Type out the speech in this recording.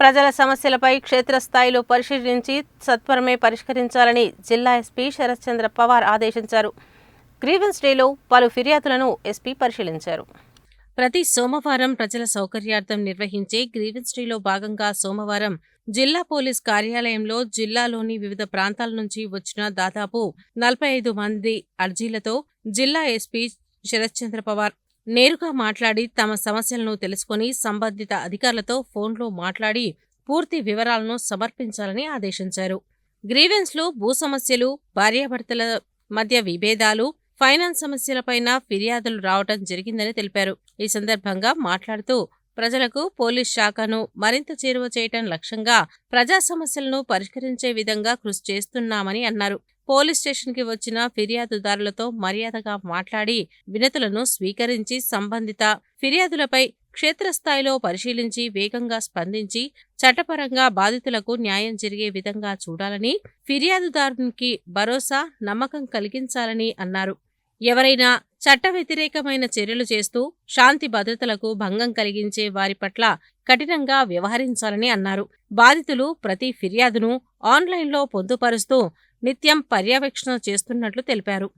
ప్రజల సమస్యలపై క్షేత్రస్థాయిలో పరిశీలించి సత్వరమే పరిష్కరించాలని జిల్లా ఎస్పీ శరత్చంద్ర పవార్ ఆదేశించారు. గ్రీవెన్స్ డేలో పలు ఫిర్యాదులను ఎస్పీ పరిశీలించారు. ప్రతి సోమవారం ప్రజల సౌకర్యార్థం నిర్వహించే గ్రీవెన్స్ డేలో భాగంగా సోమవారం జిల్లా పోలీస్ కార్యాలయంలో జిల్లాలోని వివిధ ప్రాంతాల నుంచి వచ్చిన దాదాపు నలభై ఐదు మంది అర్జీలతో జిల్లా ఎస్పీ శరత్చంద్ర పవార్ నేరుగా మాట్లాడి తమ సమస్యలను తెలుసుకొని సంబంధిత అధికారులతో ఫోన్లో మాట్లాడి పూర్తి వివరాలను సమర్పించాలని ఆదేశించారు. గ్రీవెన్స్లో భూ సమస్యలు భార్యాభర్తల మధ్య విభేదాలు ఫైనాన్స్ సమస్యలపైన ఫిర్యాదులు రావడం జరిగిందని తెలిపారు. ఈ సందర్భంగా మాట్లాడుతూ ప్రజలకు పోలీస్ శాఖను మరింత చేరువ చేయటం లక్ష్యంగా ప్రజా సమస్యలను పరిష్కరించే విధంగా కృషి చేస్తున్నామని అన్నారు. పోలీస్ స్టేషన్కి వచ్చిన ఫిర్యాదుదారులతో మర్యాదగా మాట్లాడి వినతులను స్వీకరించి సంబంధిత ఫిర్యాదులపై క్షేత్రస్థాయిలో పరిశీలించి వేగంగా స్పందించి చట్టపరంగా బాధితులకు న్యాయం జరిగే విధంగా చూడాలని ఫిర్యాదుదారునికి భరోసా నమ్మకం కలిగించాలని అన్నారు. ఎవరైనా చట్ట వ్యతిరేకమైన చర్యలు చేస్తూ శాంతి భద్రతలకు భంగం కలిగించే వారి పట్ల కఠినంగా వ్యవహరించాలని అన్నారు. బాధితులు ప్రతి ఫిర్యాదును ఆన్లైన్లో పొందుపరుస్తూ నిత్యం పర్యవేక్షణ చేస్తున్నట్లు తెలిపారు.